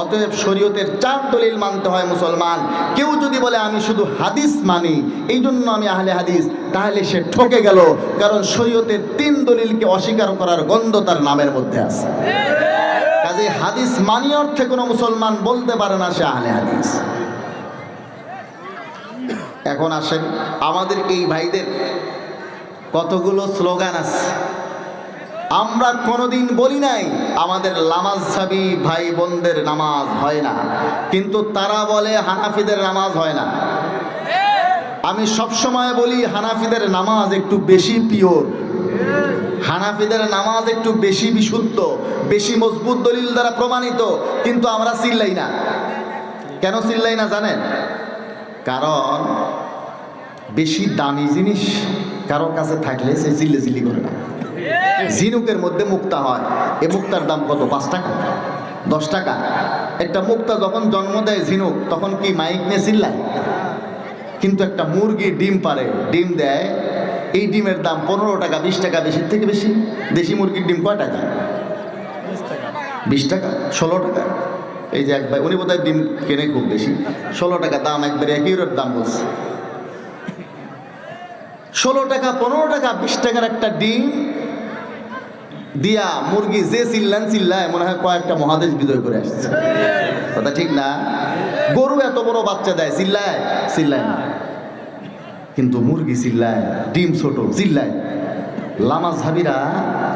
অতএব শরীয়তের চার দলিল মানতে হয় মুসলমান। কেউ যদি বলে, আমি শুধু হাদিস মানি, এই জন্য আমি আহলে হাদিস, তাহলে সে ঠকে গেল, কারণ শরীয়তের তিন দলিলকে অস্বীকার করার গন্ধ তার নামের মধ্যে আছে। কাজে হাদিস মানি অর্থে কোনো মুসলমান বলতে পারে না সে আহলে হাদিস। এখন আসেন, আমাদের এই ভাইদের কতগুলো স্লোগান আছে। আমরা কোনোদিন বলি নাই, আমাদের লামাজ সাবি ভাই বোনদের নামাজ হয় না। কিন্তু তারা বলে হানাফিদের নামাজ হয় না। আমি সবসময় বলি হানাফিদের নামাজ একটু বেশি পিওর। হানাফিদের নামাজ একটু বেশি বিশুদ্ধ, বেশি মজবুত দলিল দ্বারা প্রমাণিত, কিন্তু আমরা চিল্লাই না। কেন চিল্লাই না জানেন? কারণ বেশি দামি জিনিস কারোর কাছে থাকলে সে চিল্লে চিল্লি করে না। ঝিনুকের মধ্যে মুক্তা হয়। এ মুক্তার দাম কত? পাঁচ টাকা? দশ টাকা? একটা মুক্তা যখন জন্ম দেয় ঝিনুক, তখন কি মাইক নিয়ে চিল্লায়? কিন্তু একটা মুরগি ডিম পারে, ডিম দেয়, এই ডিমের দাম পনেরো টাকা, বিশ টাকা বেশির থেকে বেশি? দেশি মুরগির ডিম কয় টাকা? বিশ টাকা, ষোলো টাকা। এই যে এক ভাই, উনি বোধহয় ডিম কেনে খুব বেশি। ষোলো টাকা দাম একবারে এক ইউরোর দাম বলছে। ষোলো টাকা, পনেরো টাকা, বিশ টাকার একটা ডিম দিয়া মুরগি যে চিল্লান চিল্লায়, মনে হয় কয়েকটা মহাদেশ বিজয় করে আসছে। কথা ঠিক না? গরু এত বড় বাচ্চা দেয়, চিল্লায়? চিল্লায় না। কিন্তু মুরগি চিল্লায়, ডিম ছোট, চিল্লায়। লামা ঝাবিরা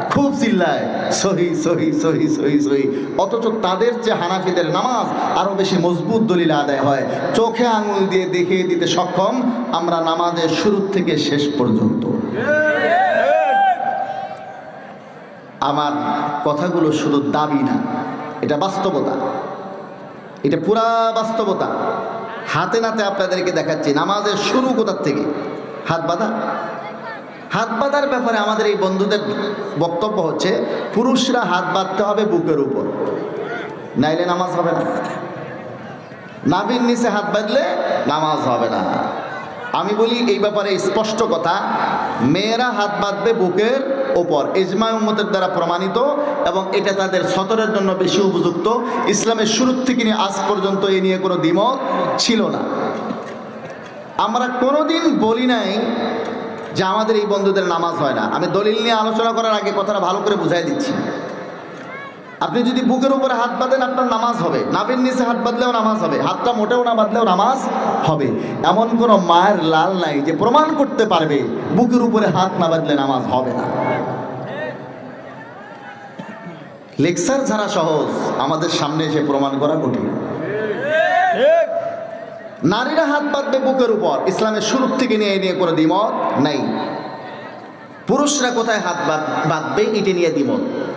খুব চিল্লায়, সহি সহি সহি সহি সহি। অথচ তাদের যে হানাফিদের নামাজ আরও বেশি মজবুত দলিল আদায় হয়। চোখে আঙুল দিয়ে দেখিয়ে দিতে সক্ষম আমরা নামাজের শুরু থেকে শেষ পর্যন্ত। আমার কথাগুলো শুধু দাবি না, এটা বাস্তবতা। এটা পুরা বাস্তবতা। হাতে নাতে আপনাদেরকে দেখাচ্ছি, নামাজের শুরু কোথার থেকে? হাত বাঁধা। হাত বাঁধার ব্যাপারে আমাদের এই বন্ধুদের বক্তব্য হচ্ছে, পুরুষরা হাত বাঁধতে হবে বুকের উপর, নাইলে নামাজ হবে না। নাবির নিচে হাত বাঁধলে নামাজ হবে না। আমি বলি এই ব্যাপারে স্পষ্ট কথা মেয়েরা হাত বাঁধবে বুকের ওপর। ইজমা উম্মতের দ্বারা প্রমাণিত এবং এটা তাদের সতরের জন্য বেশি উপযুক্ত। ইসলামের শুরু থেকে নিয়ে আজ পর্যন্ত এ নিয়ে কোনো দ্বিমত ছিল না। আমরা কোনোদিন বলি নাই যে আমাদের এই বন্ধুদের নামাজ হয় না। আমি দলিল নিয়ে আলোচনা করার আগে কথাটা ভালো করে বুঝাই দিচ্ছি। আপনি যদি বুকের উপরে হাত বাঁধেন, আপনার নামাজ হবে। নাভির নিচে হাত বাঁধলেও নামাজ হবে। হাতটা মোটেও না বাঁধলেও নামাজ হবে। এমন কোনো মায়ের লাল নাই যে প্রমাণ করতে পারবে, বুকের উপরে হাত না বাঁধলে নামাজ হবে না। লেকচার ছাড়া সহজ, আমাদের সামনে এসে প্রমাণ করা কঠিন। নারীরা হাত বাঁধবে বুকের উপর। ইসলামের শুরু থেকে নিয়ে নিয়ে কোনো দ্বিমত নাই। পুরুষরা কোথায় হাত বাঁধ- বাঁধবে, এটি নিয়ে দ্বিমত।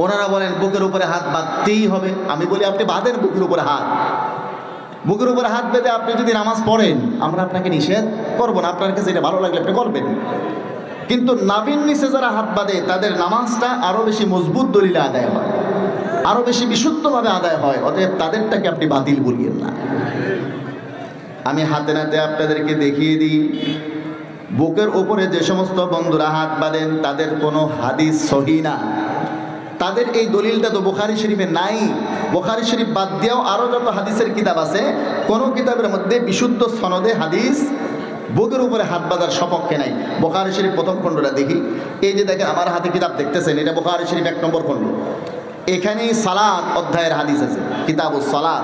ওনারা বলেন, বুকের উপরে হাত বাঁধতেই হবে। আমি বলি, আপনি বাঁধেন বুকের উপরে হাত। বুকের উপরে হাত বেঁধে আপনি যদি নামাজ পড়েন, আমরা আপনাকে নিষেধ করব না। আপনার কাছে এটা ভালো লাগলে আপনি করবেন। কিন্তু নাবিন নিচে যারা হাত বাঁধে, তাদের নামাজটা আরও বেশি মজবুত দলিলে আদায় হয়। আরও বেশি বিশুদ্ধভাবে আদায় হয়। অতএব তাদেরটাকে আপনি বাতিল বলিয়েন না। আমি হাতে নাতে আপনাদেরকে দেখিয়ে দিই, বুকের ওপরে যে সমস্ত বন্ধুরা হাত বাঁধেন, তাদের কোনো হাদিস সহি না। তাদের এই দলিলটা তো বোখারি শরীফে নাই। বোখারি শরীফ বাদ দিয়েও আরও যত হাদিসের কিতাব আছে, কোনো কিতাবের মধ্যে বিশুদ্ধ সনদে হাদিস বুকের উপরে হাত বাঁধার সপক্ষে নাই। বোখারি শরীফ প্রথম খণ্ডটা দেখি। এই যে দেখেন, আমার হাতে কিতাব দেখতেছেন, এটা বোখারি শরীফ এক নম্বর খণ্ড। এখানেই সালাদ অধ্যায়ের হাদিস আছে কিতাব ও সালাদ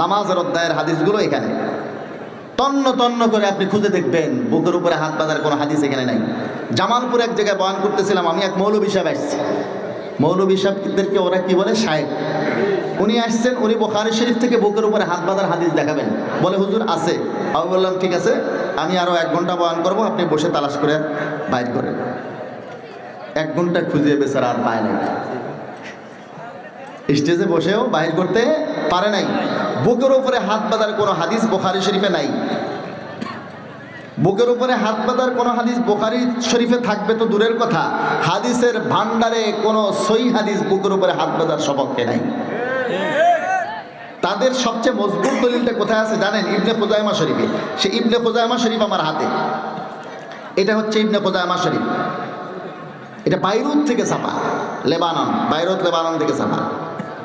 নামাজের অধ্যায়ের হাদিসগুলো এখানে। তন্ন তন্ন করে আপনি খুঁজে দেখবেন, বুকের উপরে হাত বাঁধার কোনো হাদিস এখানে নাই। জামালপুর এক জায়গায় বয়ান করতেছিলাম, আমি এক মৌলবী সাহেব আসছি। মৌলবী সাহেবদেরকে ওরা কি বলে? সাহেব উনি আসছেন, উনি বোখারি শরীফ থেকে বুকের উপরে হাত বাঁধার হাদিস দেখাবেন। বলে, হুজুর, আছে। আমি বললাম, ঠিক আছে, আমি আরও এক ঘণ্টা বয়ান করব, আপনি বসে তালাশ করে বাইর করেন। এক ঘণ্টা খুঁজে বেচারা আর পায় নাই। স্টেজে বসেও বাহির করতে পারে নাই। বুকের উপরে হাত বাঁধার কোনো হাদিস বোখারি শরীফে নাই। বুকের উপরে হাত বাঁধার কোনো হাদিস বোখারি শরীফে থাকবে তো দূরের কথা। হাদিসের ভান্ডারে কোনো সই হাদিস বুকের উপরে হাত বাঁধার সপক্ষে নাই। তাদের সবচেয়ে মজবুত দলিলটা কোথায় আছে জানেন? ইবনে খোজাইমা শরীফে। সে ইবনে খোজাইমা শরীফ আমার হাতে। এটা হচ্ছে ইবনে খোজাইমা শরীফ। এটা বাইরুত থেকে ছাপা। লেবানন, বাইরুত লেবানন থেকে ছাপা।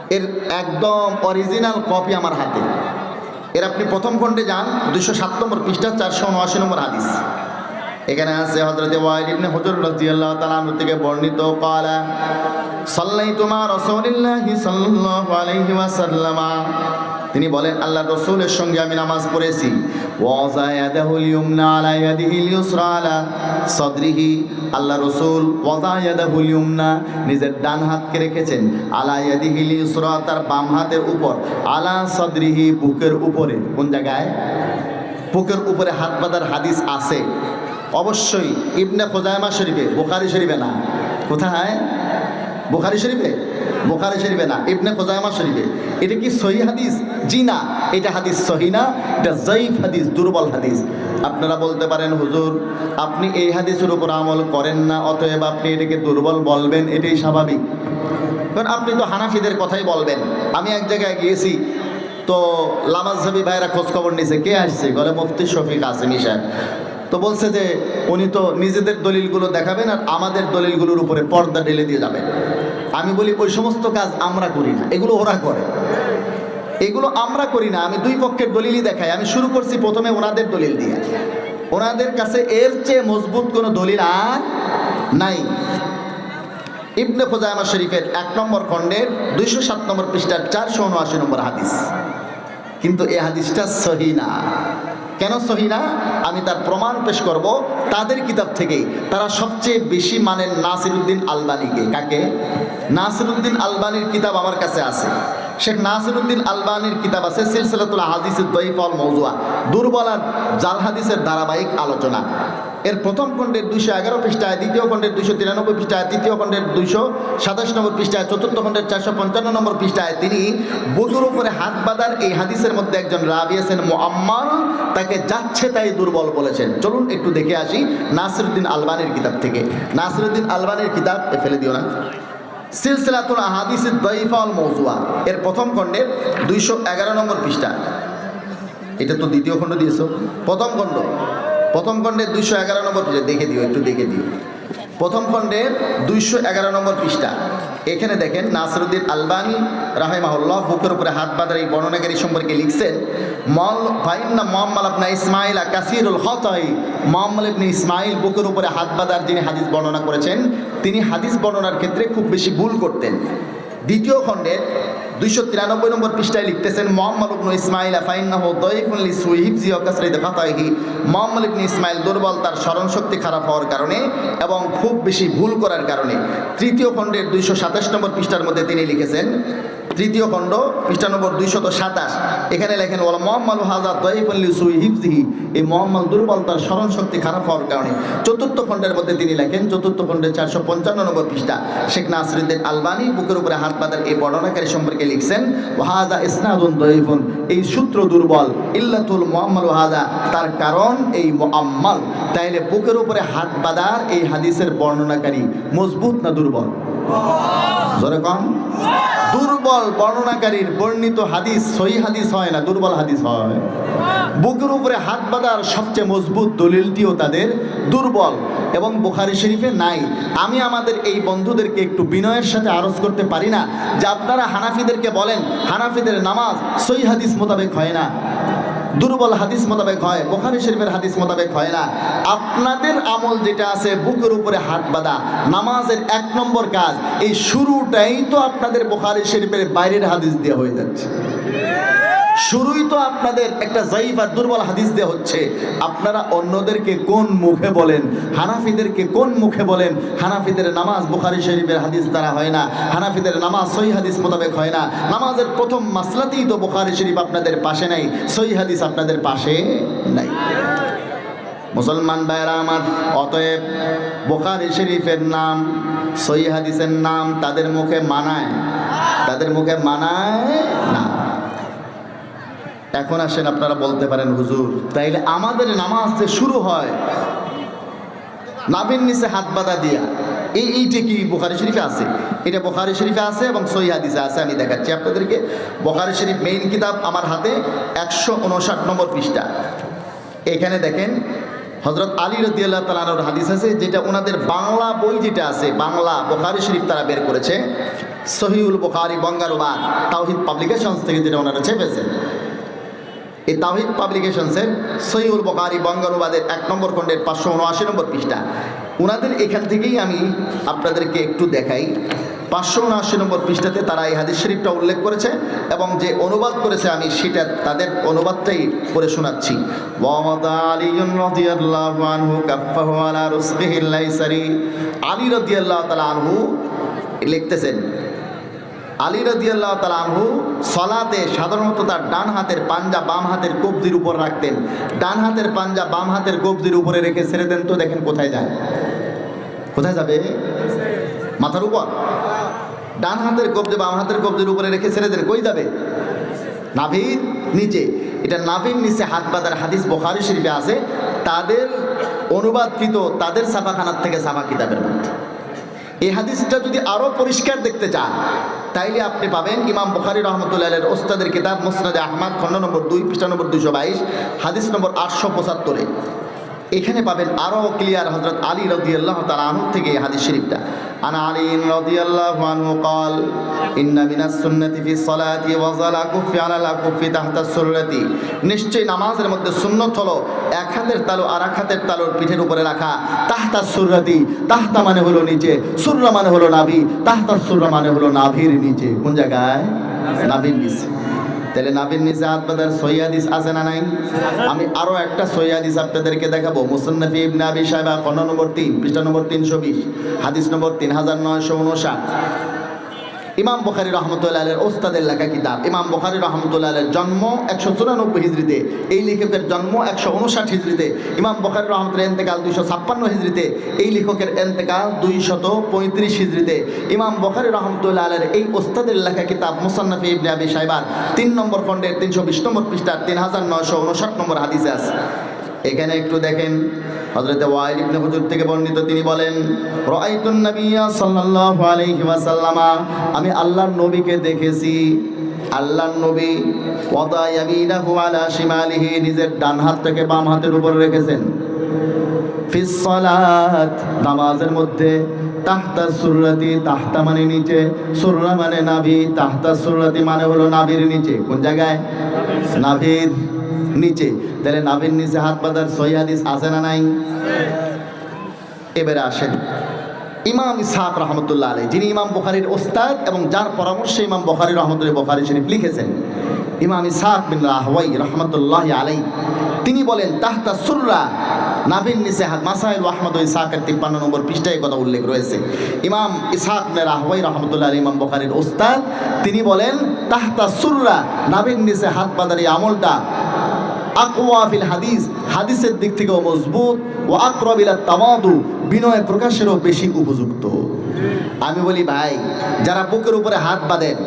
এর একদম অরিজিনাল কপি আমার হাতে। এর আপনি প্রথম খণ্ডে যান দুশো সাত নম্বর পৃষ্ঠা চারশো উনআশি নম্বর হাদিস এখানে আছে হজরত ওয়াইল ইবনে হুজুর রাদিয়াল্লাহু তাআলা আনহু থেকে বর্ণিত قالا সাল্লাইতু মা রাসূলিল্লাহি সাল্লাল্লাহু আলাইহি ওয়াসাল্লামা তিনি বলেন, আল্লাহ রসুলের সঙ্গে আমি নামাজ পড়েছি। সদরিহি। আল্লাহ রসুল ওয়াজা ইয়াদাহুল ইউমনা নিজের ডান হাতকে রেখেছেন, আলা ইয়াদিহিল ইউসরা তার বাম হাতের উপর, আলা সদরিহি বুকের উপরে। কোন জায়গায়? বুকের উপরে হাত বাঁধার হাদিস আছে। অবশ্যই ইবনে খোজাইমা শরীফে, বোখারি শরীফে না। কোথায়? বোখারি শরীফে? বোখারি শরীফে না, ইবনে খোজাইমা শরীফে। এটা কি সহি হাদিস? জি না, এটা হাদিস সহি না, এটা জয়ীফ হাদিস, দুর্বল হাদিস। আপনারা বলতে পারেন, হুজুর, আপনি এই হাদিসের উপর আমল করেন না, অতএব আপনি এটাকে দুর্বল বলবেন, এটাই স্বাভাবিক। কারণ আপনি তো হানাফিদের কথাই বলবেন। আমি এক জায়গায় গিয়েছি, তো লামাজহাবি ভাইরা খোঁজ খবর নিছে, কে আসছে? বলে মুফতি শফিক আসেমি সাহেব। তো বলছে যে উনি তো নিজেদের দলিলগুলো দেখাবেন আর আমাদের দলিলগুলোর উপরে পর্দা ঢেলে দিয়ে যাবেন। আমি বলি, ওই সমস্ত কাজ আমরা করি না। এগুলো ওরা করে। এগুলো আমরা করি না। আমি দুই পক্ষের দলিলই দেখাই। আমি শুরু করছি প্রথমে ওনাদের দলিল দিয়ে। ওনাদের কাছে এর চেয়ে মজবুত কোনো দলিল আর নাই। ইবনে খোজাইমা শরীফের এক নম্বর খণ্ডের দুইশো সাত নম্বর পৃষ্ঠার চারশো উনআশি নম্বর হাদিস। কিন্তু এ হাদিসটা সহি না। কেন সহি না? আমি তার প্রমাণ পেশ করব তাদের কিতাব থেকেই। তারা সবচেয়ে বেশি মানেন নাসিরুদ্দিন আলবানিকে। কাকে? নাসিরুদ্দিন আলবানির কিতাব আমার কাছে আছে। শেখ নাসিরুদ্দিন আলবানির কিতাব আছে সিলসিলাতুল হাদিস দইফল মৌজুয়া। দুর্বল আর জাল হাদিসের ধারাবাহিক আলোচনা। এর প্রথম খণ্ডের দুইশো এগারো পৃষ্ঠায়, দ্বিতীয় খণ্ডের দুইশো তিরানব্বই পৃষ্ঠায়, তৃতীয় খণ্ডের দুইশো সাতাশ নম্বর পৃষ্ঠায়, চতুর্থ খণ্ডের চারশো পঞ্চান্ন নম্বর পৃষ্ঠায় তিনি বুজুর উপরে হাত বাঁধার এই হাদিসের মধ্যে একজন রাবি আছেন মোয়াম্মাল তাকে যাচ্ছে তাই দুর্বল বলেছেন। চলুন একটু দেখে আসি নাসিরুদ্দিন আলবানির কিতাব থেকে। নাসিরুদ্দিন আলবানির কিতাব ফেলে দিও না। সিলসিলাতুল আহাদিসের দইফাল মৌজুয়া, এর প্রথম খণ্ডের দুইশো এগারো নম্বর পৃষ্ঠা। এটা তো দ্বিতীয় খণ্ড দিয়েছ। প্রথম খণ্ড প্রথম খণ্ডের দুইশো এগারো নম্বর পৃষ্ঠা, দেখে দিও, একটু দেখে দিও। প্রথম খণ্ডের দুইশো এগারো নম্বর পৃষ্ঠা। এখানে দেখেন নাসরুদ্দিন আলবানি রাহেমাহুল্লাহ বুকের উপরে হাত বাঁধার এই বর্ণনাকারী সম্পর্কে লিখছেন, মল, ফাইন্না মোহাম্মদ আপনা ইসমাইল কাসিরুল হতাই মোহাম্মদ ইবনে ইসমাইল বুকের উপরে হাত বাঁধার যিনি হাদিস বর্ণনা করেছেন, তিনি হাদিস বর্ণনার ক্ষেত্রে খুব বেশি ভুল করতেন। দ্বিতীয় খণ্ডের দুইশো তিরানব্বই নম্বর পৃষ্ঠায় লিখতেছেন, মোহাম্মদ ইবনু ইসমাইল আফাইন্নাহ দইফুল্লি সুইহিবজি অকাসরিদ ফাতাহি। মোহাম্মদ ইবনু ইসমাইল দুর্বল, তার স্মরণ শক্তি খারাপ হওয়ার কারণে এবং খুব বেশি ভুল করার কারণে। তৃতীয় খণ্ডের দুইশো সাতাশ নম্বর পৃষ্ঠার মধ্যে তিনি লিখেছেন, তৃতীয় খণ্ড পৃষ্ঠা নম্বর দুইশত সাতাশ। এখানে লেখেন ওলা মোহাম্মদ হাজা দইফুল্লি সুইহিবজিহি এই মোহাম্মদ দুর্বল, তার স্মরণ শক্তি খারাপ হওয়ার কারণে। চতুর্থ খণ্ডের মধ্যে তিনি লেখেন, চতুর্থ খণ্ডের চারশো পঞ্চান্ন নম্বর পৃষ্ঠা। শেখ নাসরুদ্দিন আলবানি বুকের উপরে হাত বাঁধার এই বর্ণনাকারী সম্পর্কে লিখছেন ওয়াহাজা ইসনাদুন দইফুন। এই সূত্র দুর্বল, ইল্লাতুল মোহাম্মদ হাজা তার কারণ এই মোহাম্মল তাইলে বুকের উপরে হাত বাঁধার এই হাদিসের বর্ণনাকারী মজবুত না দুর্বল? জোরে কম দুর্বল বর্ণনাকারীর বর্ণিত হাদিস, সহি হাদিস হয় না, দুর্বল হাদিস হয়। বুকের উপরে হাত বাঁধার সবচেয়ে মজবুত দলিলটিও তাদের দুর্বল এবং বুখারি শরীফে নাই। আমি আমাদের এই বন্ধুদেরকে একটু বিনয়ের সাথে আরজ করতে পারি না যে আপনারা হানাফিদেরকে বলেন, হানাফিদের নামাজ সহি হাদিস মোতাবেক হয় না। দুর্বল হাদিস মোতাবেক হয়, বোখারি শরীফের হাদিস মোতাবেক হয় না। আপনাদের আমল যেটা আছে, বুকের উপরে হাত বাঁধা, নামাজের এক নম্বর কাজ, এই শুরুটাই তো আপনাদের বোখারি শরীফের বাইরের হাদিস দেওয়া হয়ে যাচ্ছে। শুরুই তো আপনাদের একটা জাইফ আর দুর্বল হাদিস দেওয়া হচ্ছে। আপনারা অন্যদেরকে কোন মুখে বলেন? হানাফিদেরকে কোন মুখে বলেন? হানাফিদের নামাজ বুখারি শরীফের হাদিস দ্বারা হয় না। হানাফিদের নামাজ সহি হাদিস মোতাবেক হয় না। নামাজের প্রথম মাসলাতেই তো বুখারি শরীফ আপনাদের পাশে নাই। সহি হাদিস আপনাদের পাশে নাই। মুসলমান ভাইরা আমার, অতএব বোখারি শরীফের নাম, সহি হাদিসের নাম তাদের মুখে মানায়। তাদের মুখে মানায় না। এখন আসেন, আপনারা বলতে পারেন, হুজুর, তাইলে আমাদের নামাজ যে শুরু হয় নাভিন নিচে হাত বাঁধা দিয়া, এই এইটা কি বোখারি শরীফে আছে? এটা বোখারি শরীফে আছে এবং সহি হাদিসে আছে, আমি দেখাচ্ছি আপনাদেরকে। বোখারি শরীফ মেইন কিতাব আমার হাতে, একশো উনষাট নম্বর পৃষ্ঠা। এখানে দেখেন হজরত আলী রদি আল্লাহ তালানোর হাদিস আছে, যেটা ওনাদের বাংলা বই যেটা আছে, বাংলা বোখারি শরীফ তারা বের করেছে সহিউল বুখারি বঙ্গানুবাদ, তাওহিদ পাবলিকেশনস থেকে যেটা ওনারা ছেপেছেন। এই তাওহিদ পাবলিকেশনসের সহিউল বুখারি, বঙ্গানুবাদের এক নম্বর খণ্ডের পাঁচশো উনআশি নম্বর পৃষ্ঠা। ওনাদের এখান থেকেই আমি আপনাদেরকে একটু দেখাই। পাঁচশো উনআশি নম্বর পৃষ্ঠাতে তারা এই হাদিস শরীফটা উল্লেখ করেছে এবং যে অনুবাদ করেছে আমি সেটা তাদের অনুবাদটাই করে শোনাচ্ছি। আলা রাদিয়াল্লাহু তাআলা আনহু লিখতেছেন আলী রাদিয়াল্লাহ তালা আনহু সলাতে সাধারণত তার ডান হাতের পাঞ্জা বাম হাতের কবজির উপর রাখতেন। ডান হাতের পাঞ্জা বাম হাতের কবজির উপরে রেখে ছেড়ে দেন তো দেখেন কোথায় যায়। কোথায় যাবে? মাথার উপর। ডান হাতের কবজি বাম হাতের কবজির উপরে রেখে ছেড়ে দেন, কই যাবে? নাভির নিচে। এটা নাভির নিচে হাত বাঁধার হাদিস বোখারি শরীফে আছে। তাদের অনুবাদকৃত তাদের ছাপাখানার থেকে ছাপা কিতাবের মধ্যে। এই হাদিসটা যদি আরও পরিষ্কার দেখতে চান তাইলে আপনি পাবেন ইমাম বুখারি রহমতুল্লাহের ওস্তাদের কিতাব মুসনাদে আহমাদ খন্ড নম্বর দুই, পৃষ্ঠা নম্বর দুইশো বাইশ, হাদিস নম্বর আটশো পঁচাত্তরে। এখানে পাবেন আরও ক্লিয়ার হজরত আলী রদিয়াল্লাহ তালা আনহু থেকে এই হাদিস শরীফটা আনা আলী রদিয়াল্লাহু আনহু قال ইন্না মিনাস সুন্নতি ফি সলাতি ওয়া যালা কুফি আলা কুফি তাহতা সুররাতি নিশ্চয়ই নামাজের মধ্যে সুন্নত হলো এক হাতের তালু আর এক হাতের তালুর পিঠের উপরে রাখা তাহতা সুররাতি তাহতা মানে হলো নিচে সুররা মানে হলো নাভি তাহতা সুররা মানে হলো নাভির নিচে কোন জায়গায় নাভির নিচে তাহলে নাবির নিচে আপনাদের সৈয়াদিস আছে না নাই? আমি আরও একটা সৈয়াদিস আপনাদেরকে দেখাবো। মুসন্নফি ইবনে আবি সাহেবা খন্ড নম্বর তিন, পৃষ্ঠা নম্বর তিনশো বিশ, হাদিস নম্বর তিন হাজার নয়শো উনষাট। ইমাম বখারি রহমতুল্লাহ আলের ওস্তাদের লেখা কিতাব। ইমাম বখারি রহমতুল্লাহ আলের জন্ম একশো চুরানব্বই হিজড়িতে, এই লেখকের জন্ম একশো উনষাট হিজড়িতে, ইমাম বখারি রহমতুল্লাহ এন্তেকাল দুইশো ছাপ্পান্ন হিজড়িতে, এই লেখকের এন্তেকাল দুইশত পঁয়ত্রিশ হিজড়িতে। ইমাম বখারি রহমতুল্লাহ আলের এই ওস্তাদের লেখা কিতাব মুসান্নফি ইবনে আবি সাইবার তিন নম্বর খণ্ডের তিনশো বিশ নম্বর পৃষ্ঠার তিন হাজার নয়শো উনষাট নম্বর হাদিসে আছে। এখানে একটু দেখেন, হযরত ওয়াইল ইবনে হুজুর থেকে বর্ণিত তিনি বলেন, রাআইতুন নাবিয়্যা সাল্লাল্লাহু আলাইহি ওয়াসাল্লামা, আমি আল্লাহর নবীকে দেখেছি। আল্লাহর নবী ওয়াদা ইয়ামিনাহু আলা শিমালিহি, নিজের ডান হাতটাকে বাম হাতের উপর রেখেছেন। ফিস সালাত, নামাজের মধ্যে তাহতা সুররাতি, তাহতা মানে নিচে, সুররা মানে নাভি, তাহতা সুররাতি মানে হলো নাভির নিচে। কোন জায়গায়? নাভির। নিচে। তাহলে নাভির নিচে হাত বাঁধার সহি হাদিস আছে না নাই? এবারে আসেন। ইমাম ইসহাক রহমতুল্লাহ আলী যিনি ইমাম বখারির ওস্তাদ এবং যার পরামর্শে ইমাম বখারি রহমতুল্লাহ বখারি শরীফ লিখেছেন, ইমাম ইসহাক বিন রাহওয়াই রহমতুল্লাহ আলাই তিনি বলেন, তাহতা সুররা নাভিন নিচে মাসাইল আহমদ ইসহাকের তিপ্পান্ন নম্বর পৃষ্ঠায় কথা উল্লেখ রয়েছে। ইমাম ইসহাক বিন রাহওয়াই রহমতুল্লাহ আলী ইমাম বখারির ওস্তাদ, তিনি বলেন, তাহতা সুররা নাভিন নিচে হাত বাঁধার আমলটা আকওয়া ফিল হাদিস হাদিসের দিক থেকেও মজবুত ও আকরবিলা তামাদু বিনয় প্রকাশেরও বেশি উপযুক্ত। আমি বলি ভাই যারা বুকের উপরে হাত বাঁধেন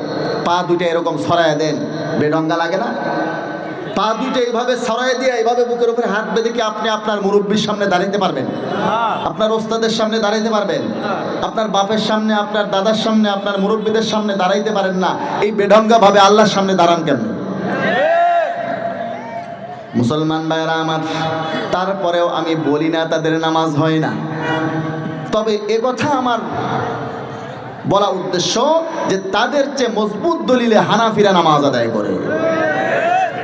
পা দুইটা এরকম ছড়ায় দেন বেডঙ্গা লাগে না? পা দুইটা এইভাবে ছড়ায় দিয়ে এইভাবে বুকের উপরে হাত বেঁধে কি আপনি আপনার মুরব্বীর সামনে দাঁড়াইতে পারবেন? আপনার ওস্তাদের সামনে দাঁড়াইতে পারবেন? আপনার বাপের সামনে আপনার দাদার সামনে আপনার মুরব্বীদের সামনে দাঁড়াইতে পারেন না? এই বেডঙ্গা ভাবে আল্লাহর সামনে দাঁড়ান কেন মুসলমান ভাইরা আমার, তারপরেও আমি বলি না তাদের নামাজ হয় না। তবে কথা আমার বলা উদ্দেশ্য যে তাদের চেয়ে মজবুত দলিলে হানাফিরা নামাজ আদায় করে।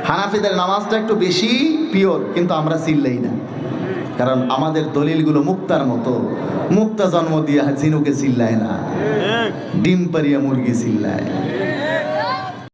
হানাফিদের নামাজটা একটু বেশি পিওর, কিন্তু আমরা চিল্লাই না। কারণ আমাদের দলিলগুলো মুক্তার মতো। মুক্তা জন্ম দিয়া ঝিনুকে চিল্লায় না, ডিম পারিয়া মুরগি চিল্লায়।